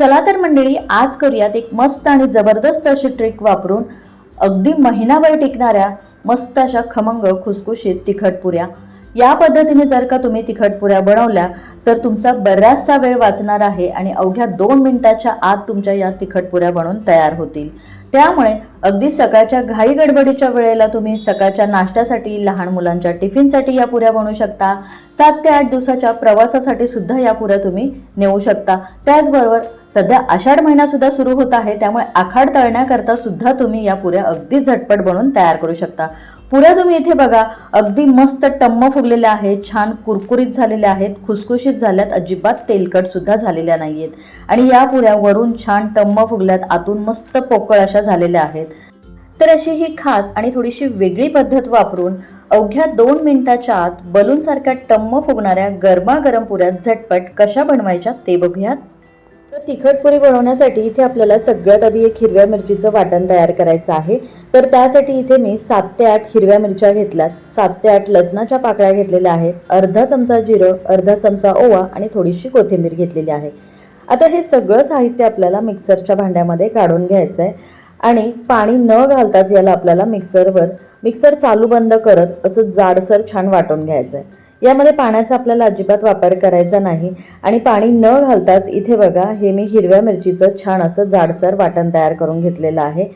चला तर मंडळी आज करूयात एक मस्त आणि जबरदस्त अशी ट्रिक वापरून अगदी महिनाभर टिकणाऱ्या मस्त अशा खमंग खुसखुशीत तिखट पुऱ्या. या पद्धतीने जर का तुम्ही तिखट पुऱ्या बनवल्या तर तुमचा बऱ्याचसा वेळ वाचणार आहे आणि अवघ्या दोन मिनिटाच्या आत तुमच्या या तिखट पुऱ्या बनून तयार होतील. त्यामुळे अगदी सकाळच्या घाई गडबडीच्या वेळेला तुम्ही सकाळच्या नाश्त्यासाठी लहान मुलांच्या टिफिनसाठी या पुऱ्या बनवू शकता. सात ते आठ दिवसाच्या प्रवासासाठी सुद्धा या पुऱ्या तुम्ही नेऊ शकता. त्याचबरोबर सध्या आषाढ महिना सुद्धा सुरू होत आहे त्यामुळे आखाड तळण्याकरता सुद्धा तुम्ही या पुऱ्या अगदी झटपट बनवून तयार करू शकता. पुऱ्या तुम्ही इथे बघा अगदी मस्त टम्म फुगलेल्या आहेत छान कुरकुरीत झालेल्या आहेत खुसखुशीत झाल्यात अजिबात तेलकट सुद्धा झालेल्या नाहीयेत. आणि या पुऱ्या वरून छान टम्म फुगल्यात आतून मस्त पोकळ अशा झालेल्या आहेत. तर अशी ही खास आणि थोडीशी वेगळी पद्धत वापरून अवघ्या दोन मिनिटाच्या आत बलूनसारख्या टम्म फुगणाऱ्या गरमागरम पुऱ्या झटपट कशा बनवायच्या ते बघूयात. तर तिखट पुरी बनवण्यासाठी इथे आपल्याला सगळ्यात आधी एक हिरव्या मिरचीचं वाटण तयार करायचं आहे. तर त्यासाठी इथे मी सात ते आठ हिरव्या मिरच्या घेतल्यात. सात ते आठ लसणाच्या पाकळ्या घेतलेल्या आहेत. अर्धा चमचा जिरं अर्धा चमचा ओवा आणि थोडीशी कोथिंबीर घेतलेली आहे. आता हे सगळं साहित्य आपल्याला मिक्सरच्या भांड्यामध्ये काढून घ्यायचं आहे आणि पाणी न घालताच याला आपल्याला मिक्सरवर मिक्सर चालू बंद करत असं जाडसर छान वाटून घ्यायचं आहे यामध्ये पाण्याचा आपल्याला अजिबात वापर करायचा नाही. आणि पाणी न घालताच इथे बघा हे मी हिरव्या मिरचीचं छान असं जाडसर वाटण तयार करून घेतलेलं आहे.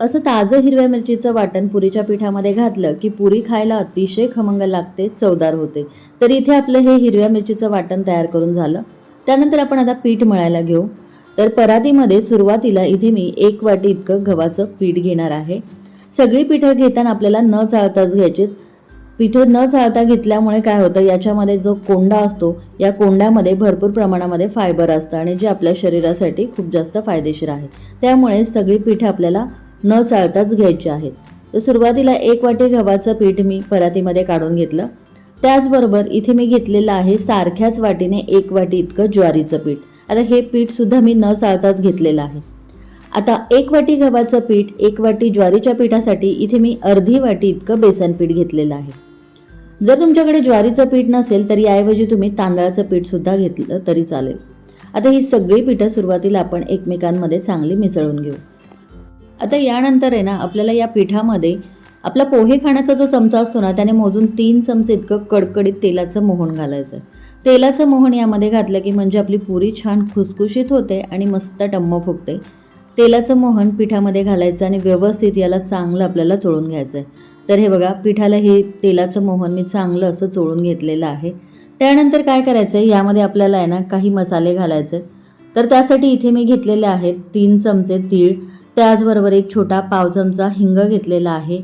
असं ताजं हिरव्या मिरचीचं वाटण पुरीच्या पिठामध्ये घातलं की पुरी खायला अतिशय खमंग लागते चवदार होते. तर इथे आपलं हे हिरव्या मिरचीचं वाटण तयार करून झालं. त्यानंतर आपण आता पीठ मळायला घेऊ. तर परातीमध्ये सुरुवातीला इथे मी एक वाटी इतकं गव्हाचं पीठ घेणार आहे. सगळी पिठं घेताना आपल्याला न चाळताच घ्यायची पिठं न चाळता घेतल्यामुळे काय होतं याच्यामध्ये जो कोंडा असतो या कोंड्यामध्ये भरपूर प्रमाणामध्ये फायबर असतं आणि जे आपल्या शरीरासाठी खूप जास्त फायदेशीर आहे. त्यामुळे सगळी पीठ आपल्याला न चाळताच घ्यायची आहेत. तर सुरुवातीला एक वाटी गव्हाचं पीठ मी परातीमध्ये काढून घेतलं. त्याचबरोबर इथे मी घेतलेलं आहे सारख्याच वाटीने एक वाटी इतकं ज्वारीचं पीठ. आता हे पीठसुद्धा मी न चाळताच घेतलेलं आहे. आता एक वाटी गव्हाचं पीठ एक वाटी ज्वारीच्या पिठासाठी इथे मी अर्धी वाटी इतकं बेसन पीठ घेतलेलं आहे. जर तुमच्याकडे ज्वारीचं पीठ नसेल तर याऐवजी तुम्ही तांदळाचं पीठ सुद्धा घेतलं तरी चालेल. आता ही सगळी पिठं सुरुवातीला आपण एकमेकांमध्ये चांगली मिसळून घेऊ. आता यानंतर आहे ना आपल्याला या पिठामध्ये आपला पोहे खाण्याचा जो चमचा असतो ना त्याने मोजून तीन चमचे इतकं कडकडीत तेलाचं मोहन घालायचं. तेलाचं मोहन यामध्ये घातलं की म्हणजे आपली पुरी छान खुसखुशीत होते आणि मस्त टम्म फुगते. तेलाचं मोहन पिठामध्ये घालायचं आणि व्यवस्थित याला चांगलं आपल्याला चोळून घ्यायचं आहे तर हे बघा पिठाला हे तेलाचं मोहन मी चांगलं असं चोळून घेतलेलं आहे. त्यानंतर काय करायचं आहे यामध्ये आपल्याला आहे ना काही मसाले घालायचे तर त्यासाठी इथे मी घेतलेले आहेत तीन चमचे तीळ. त्याचबरोबर एक छोटा पाव चमचा हिंग घेतलेला आहे.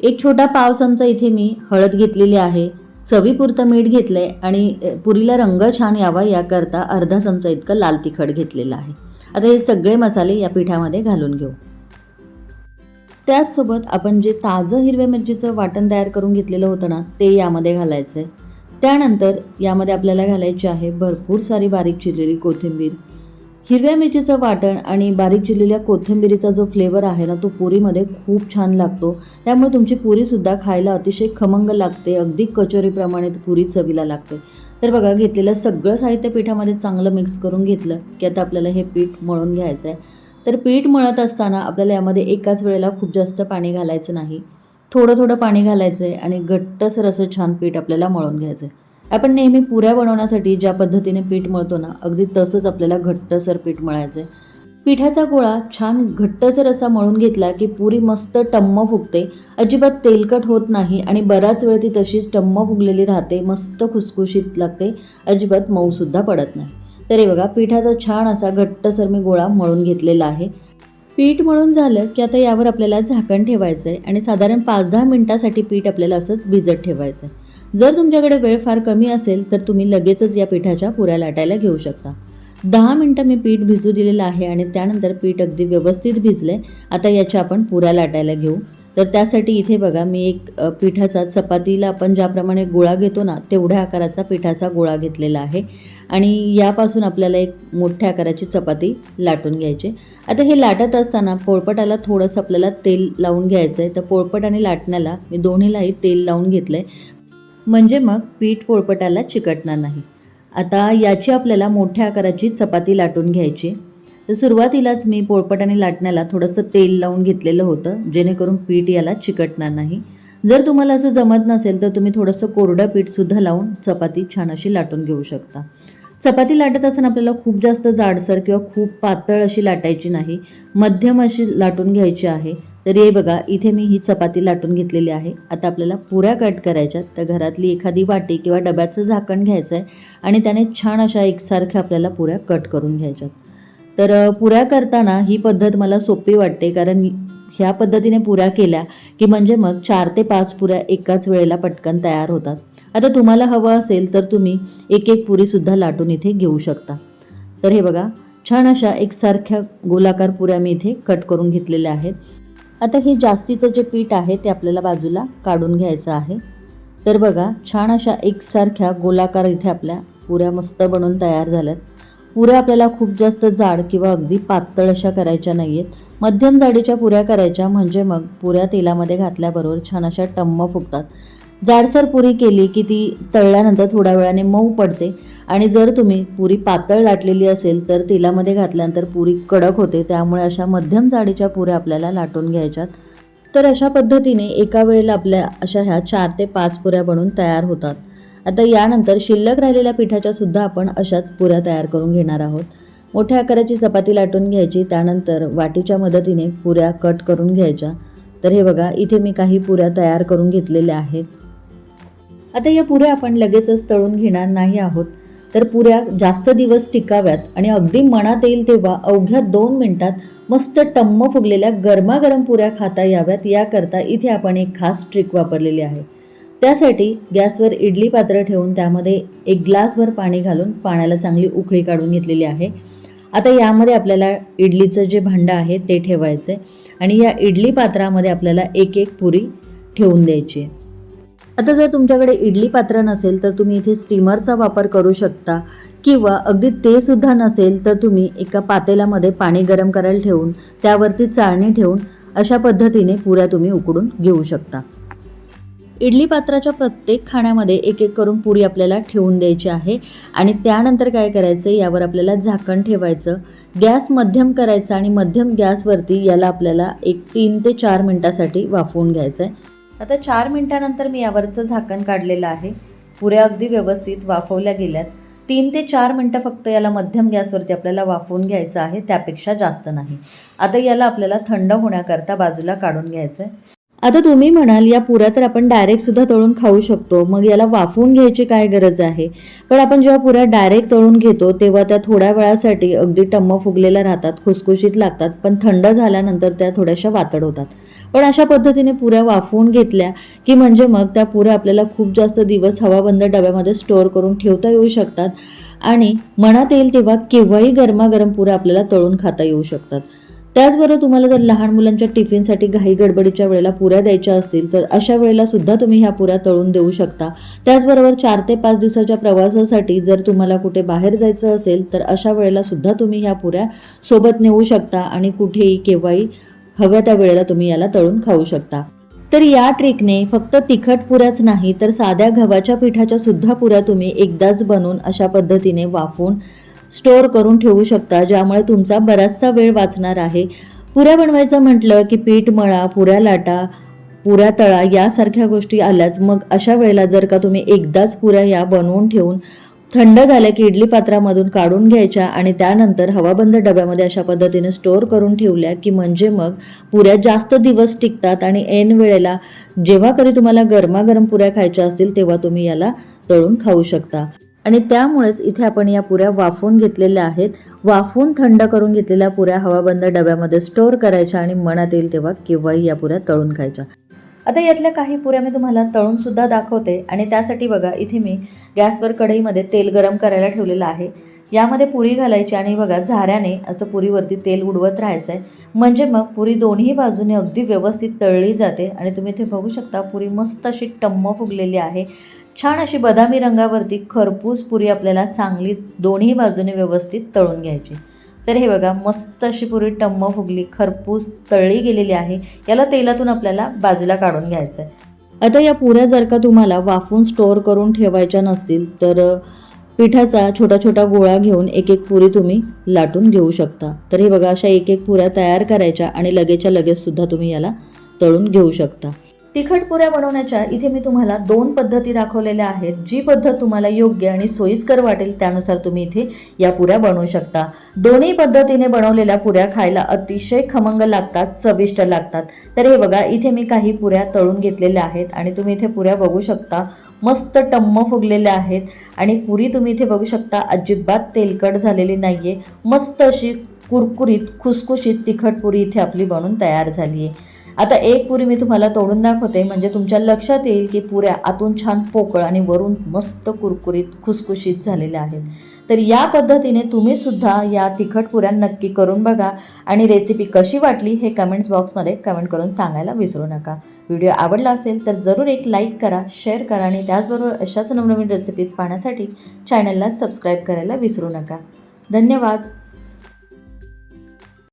एक छोटा पाव चमचा इथे मी हळद घेतलेली आहे. चवीपुरतं मीठ घेतलं आहे आणि पुरीला रंग छान यावा याकरता अर्धा चमचा इतकं लाल तिखट घेतलेलं आहे. आता हे सगळे मसाले या पिठामध्ये घालून घेऊ. त्याचसोबत आपण जे ताजं हिरव्या मिरचीचं वाटण तयार करून घेतलेलं होतं ना ते यामध्ये घालायचं आहे त्यानंतर यामध्ये आपल्याला घालायची आहे भरपूर सारी बारीक चिरलेली कोथिंबीर. हिरव्या मिरचीचं वाटण आणि बारीक चिरलेल्या कोथिंबिरीचा जो फ्लेवर आहे ना तो पुरीमध्ये खूप छान लागतो. त्यामुळे तुमची पुरीसुद्धा खायला अतिशय खमंग लागते अगदी कचोरीप्रमाणे पुरी चवीला लागते. तर बघा घेतलेलं सगळं साहित्य पिठामध्ये चांगलं मिक्स करून घेतलं की आता आपल्याला हे पीठ मळून घ्यायचं आहे तर पीठ मळत असताना आपल्याला यामध्ये एकाच वेळेला खूप जास्त पाणी घालायचं नाही. थोडं थोडं पाणी घालायचं आहे आणि घट्टसर असं छान पीठ आपल्याला मळून घ्यायचं आहे आपण नेहमी पुऱ्या बनवण्यासाठी ज्या पद्धतीने पीठ मळतो ना अगदी तसंच आपल्याला घट्टसर पीठ मळायचं आहे पिठाचा गोळा छान घट्टसर असा मळून घेतला की पुरी मस्त टम्म फुगते. अजिबात तेलकट होत नाही आणि बराच वेळ ती तशीच टम्म फुगलेली राहते मस्त खुसखुशीत लागते अजिबात मऊसुद्धा पडत नाही. तर हे बघा पिठाचा छान असा घट्टसर मी गोळा मळून घेतलेला आहे. पीठ मळून झालं की आता यावर आपल्याला झाकण ठेवायचं आहे आणि साधारण पाच दहा मिनटासाठी पीठ आपल्याला असंच भिजत ठेवायचं आहे जर तुमच्याकडे वेळ फार कमी असेल तर तुम्ही लगेचच या पिठाच्या पुऱ्या लाटायला घेऊ शकता. दहा मिनटं मी पीठ भिजू दिलेलं आहे आणि त्यानंतर पीठ अगदी व्यवस्थित भिजलं आहे आता याच्या आपण पुऱ्या लाटायला घेऊ. तर त्यासाठी इथे बघा मी एक पिठाचा चपातीला आपण ज्याप्रमाणे गोळा घेतो ना तेवढ्या आकाराचा पिठाचा गोळा घेतलेला आहे. आणि यापासून आपल्याला एक मोठ्या आकाराची चपाती लाटून घ्यायची. आता हे लाटत असताना पोळपटाला थोडंसं आपल्याला तेल लावून घ्यायचं आहे तर पोळपट आणि लाटण्याला मी दोन्हीलाही तेल लावून घेतलं आहे म्हणजे मग पीठ पोळपटाला चिकटणार नाही. आता याची आपल्याला मोठ्या आकाराची चपाती लाटून घ्यायची. तर सुरुवातीलाच मी पोळपटाने लाटण्याला थोडंसं तेल लावून घेतलेलं होतं जेणेकरून पीठ याला चिकटणार नाही. जर तुम्हाला असं जमत नसेल तर तुम्ही थोडंसं कोरडं पीठसुद्धा लावून चपाती छान अशी लाटून घेऊ शकता. चपाती लाटत असताना आपल्याला खूप जास्त जाडसर किंवा खूप पातळ अशी लाटायची नाही मध्यम अशी लाटून घ्यायची आहे. तर हे बघा इथे मी ही चपाती लाटून घेतलेली आहे. आता आपल्याला पुऱ्या कट करायच्यात तर घरातली एखादी वाटी किंवा डब्याचं झाकण घ्यायचं आहे आणि त्याने छान अशा एकसारख्या आपल्याला पुऱ्या कट करून घ्यायच्यात तर पुऱ्या करताना ही पद्धत मला सोपी वाटते. कारण ह्या पद्धतीने पुऱ्या केल्या की म्हणजे मग चार ते पाच पुऱ्या एकाच वेळेला पटकन तयार होतात. आता तुम्हाला हवं असेल तर तुम्ही एक एक पुरीसुद्धा लाटून इथे घेऊ शकता. तर हे बघा छान अशा एकसारख्या गोलाकार पुऱ्या मी इथे कट करून घेतलेल्या आहेत. आता हे जास्तीचं जे पीठ आहे ते आपल्याला बाजूला काढून घ्यायचं आहे. तर बघा छान अशा एकसारख्या गोलाकार इथे आपल्या पुऱ्या मस्त बनून तयार झाल्यात. पुऱ्या आपल्याला खूप जास्त जाड किंवा अगदी पातळ अशा करायच्या नाही आहेत मध्यम जाडीच्या पुऱ्या करायच्या म्हणजे मग पुऱ्या तेलामध्ये घातल्याबरोबर छान अशा टम्म फुगतात. जाडसर पुरी केली की ती तळल्यानंतर थोड्या वेळाने मऊ पडते आणि जर तुम्ही पुरी पातळ लाटलेली असेल तर तेलामध्ये घातल्यानंतर पुरी कडक होते त्यामुळे अशा मध्यम जाडीच्या पुऱ्या आपल्याला लाटून घ्यायच्यात. तर अशा पद्धतीने एका वेळेला आपल्या अशा ह्या चार ते पाच पुऱ्या बनून तयार होतात. आता यानंतर शिल्लक राहिलेल्या पिठाच्या सुद्धा आपण अशाच पुऱ्या तयार करून घेणार आहोत. मोठ्या आकाराची चपाती लाटून घ्यायची त्यानंतर वाटीच्या मदतीने पुऱ्या कट करून घ्यायच्या. तर हे बघा इथे मी काही पुऱ्या तयार करून घेतलेल्या आहेत. आता या पुऱ्या आपण लगेचच तळून घेणार नाही आहोत. तर पुऱ्या जास्त दिवस टिकाव्यात आणि अगदी मनात येईल तेव्हा अवघ्या दोन मिनटात मस्त टम्म फुगलेल्या गरमागरम पुऱ्या खाता याव्यात. याकरता इथे आपण एक खास ट्रिक वापरलेली आहे. त्यासाठी गॅसवर इडली पात्र ठेवून त्यामध्ये एक ग्लासभर पाणी घालून पाण्याला चांगली उकळी काढून घेतलेली आहे. आता यामध्ये आपल्याला इडलीचं जे भांडं आहे ते ठेवायचं आहे आणि या इडली पात्रामध्ये आपल्याला एक एक पुरी ठेवून द्यायची आहे. आता जर तुमच्याकडे इडली पात्र नसेल तर तुम्ही इथे स्टीमरचा वापर करू शकता किंवा अगदी ते सुद्धा नसेल तर तुम्ही एका पातेल्यामध्ये पाणी गरम करायला ठेवून त्यावरती चाळणी ठेवून अशा पद्धतीने पुऱ्या तुम्ही उकडून घेऊ शकता. इडली पात्राच्या प्रत्येक खाण्यामध्ये एक एक करून पुरी आपल्याला ठेवून द्यायची आहे. आणि त्यानंतर काय करायचं? यावर आपल्याला झाकण ठेवायचं. गॅस मध्यम करायचा आणि मध्यम गॅसवरती याला आपल्याला एक तीन ते चार मिनटासाठी वाफवून घ्यायचं आहे आता चार मिनटानंतर मी यावरचं झाकण काढलेलं आहे. पुऱ्या अगदी व्यवस्थित वाफवल्या गेल्यात. तीन ते चार मिनटं फक्त याला मध्यम गॅसवरती आपल्याला वाफवून घ्यायचं आहे. त्यापेक्षा जास्त नाही. आता याला आपल्याला थंड होण्याकरता बाजूला काढून घ्यायचं आहे आता तुम्ही म्हणाल या पुऱ्या तर आपण डायरेक्ट सुद्धा तळून खाऊ शकतो. मग याला वाफवून घ्यायची काय गरज आहे? पण आपण जेव्हा पुऱ्या डायरेक्ट तळून घेतो तेव्हा त्या थोड्या वेळासाठी अगदी टम्म फुगलेल्या राहतात खुसखुशीत लागतात पण थंड झाल्यानंतर त्या थोड्याशा वातड होतात. पण अशा पद्धतीने पुऱ्या वाफवून घेतल्या की म्हणजे मग त्या पुऱ्या आपल्याला खूप जास्त दिवस हवाबंद डब्यामध्ये स्टोअर करून ठेवता येऊ शकतात आणि मनात येईल तेव्हा केव्हाही गरमागरम पुऱ्या आपल्याला तळून खाता येऊ शकतात. त्याचबरोबर तुम्हाला जर लहान मुलांच्या टिफिनसाठी घाई गडबडीच्या वेळेला पुऱ्या द्यायच्या असतील तर अशा वेळेला सुद्धा तुम्ही ह्या पुऱ्या तळून देऊ शकता. त्याचबरोबर चार ते पाच दिवसाच्या प्रवासासाठी जर तुम्हाला कुठे बाहेर जायचं असेल तर अशा वेळेला सुद्धा तुम्ही ह्या पुऱ्या सोबत नेऊ शकता आणि कुठेही केव्हाही हव्या त्या वेळेला तुम्ही याला तळून खाऊ शकता. तर या ट्रिकने फक्त तिखट पुऱ्याच नाही तर साध्या गव्हाच्या पिठाच्या सुद्धा पुऱ्या तुम्ही एकदाच बनवून अशा पद्धतीने वाफवून स्टोअर करून ठेवू शकता ज्यामुळे तुमचा बराचसा वेळ वाचणार आहे. पुऱ्या बनवायचं म्हटलं की पीठ मळा पुऱ्या लाटा पुऱ्या तळा यासारख्या गोष्टी आल्याच. मग अशा वेळेला जर का तुम्ही एकदाच पुऱ्या या बनवून ठेवून थंड झाल्या की इडली पात्रामधून काढून घ्यायच्या आणि त्यानंतर हवाबंद डब्यामध्ये अशा पद्धतीने स्टोअर करून ठेवल्या की म्हणजे मग पुऱ्या जास्त दिवस टिकतात आणि ऐन वेळेला जेव्हा कधी तुम्हाला गरमागरम पुऱ्या खायच्या असतील तेव्हा तुम्ही याला तळून खाऊ शकता. आणि त्यामुळेच इथे आपण या पुऱ्या वाफवून घेतलेल्या आहेत. वाफवून थंड करून घेतलेल्या पुऱ्या हवाबंद डब्यामध्ये स्टोअर करायच्या आणि मनात येईल तेव्हा केव्हाही या पुऱ्या तळून खायच्या. आता यातल्या काही पुऱ्या मी तुम्हाला तळून सुद्धा दाखवते आणि त्यासाठी बघा इथे मी गॅसवर कढईमध्ये तेल गरम करायला ठेवलेलं आहे. यामध्ये पुरी घालायची आणि बघा झाऱ्याने असं पुरीवरती तेल उडवत राहायचं आहे म्हणजे मग पुरी दोन्ही बाजूने अगदी व्यवस्थित तळली जाते आणि तुम्ही इथे बघू शकता पुरी मस्त अशी टम्म फुगलेली आहे. छान अशी बदामी रंगावरती खरपूस पुरी आपल्याला चांगली दोन्ही बाजूने व्यवस्थित तळून घ्यायची. तर हे बघा मस्त अशी पुरी टम्म फुगली खरपूस तळली गेलेली आहे. याला तेलातून आपल्याला बाजूला काढून घ्यायचं आहे आता या पुऱ्या जर का तुम्हाला वाफवून स्टोअर करून ठेवायच्या नसतील तर पिठाचा छोटा छोटा गोळा घेऊन एक एक पुरी तुम्ही लाटून घेऊ शकता. तर हे बघा अशा एक एक पुऱ्या तयार करायच्या आणि लगेचच्या लगेचसुद्धा तुम्ही याला तळून घेऊ शकता. तिखट पुऱ्या बनवण्याच्या इथे मी तुम्हाला दोन पद्धती दाखवलेल्या आहेत. जी पद्धत तुम्हाला योग्य आणि सोयीस्कर वाटेल त्यानुसार तुम्ही इथे या पुऱ्या बनवू शकता. दोन्ही पद्धतीने बनवलेल्या पुऱ्या खायला अतिशय खमंग लागतात चविष्ट लागतात. तर हे बघा इथे मी काही पुऱ्या तळून घेतलेल्या आहेत आणि तुम्ही इथे पुऱ्या बघू शकता. मस्त टम्म फुगलेल्या आहेत आणि पुरी तुम्ही इथे बघू शकता. अजिबात तेलकट झालेली नाही आहे मस्त अशी कुरकुरीत खुसखुशीत तिखट पुरी इथे आपली बनून तयार झाली आहे आता एक पुरी मी तुम्हाला तोडून दाखवते. म्हणजे तुमच्या लक्षात येईल की पुऱ्या आतून छान पोकळ आणि वरून मस्त कुरकुरीत खुसखुशीत झालेल्या आहेत. तर या पद्धतीने तुम्ही सुद्धा या तिखट पुऱ्या नक्की करून बघा. आणि रेसिपी कशी वाटली हे कमेंट्स बॉक्समध्ये कमेंट करून सांगायला विसरू नका. व्हिडिओ आवडला असेल तर जरूर एक लाईक करा शेअर करा आणि त्याचबरोबर अशाच नवनवीन रेसिपीज पाहण्यासाठी चॅनलला सबस्क्राईब करायला विसरू नका. धन्यवाद.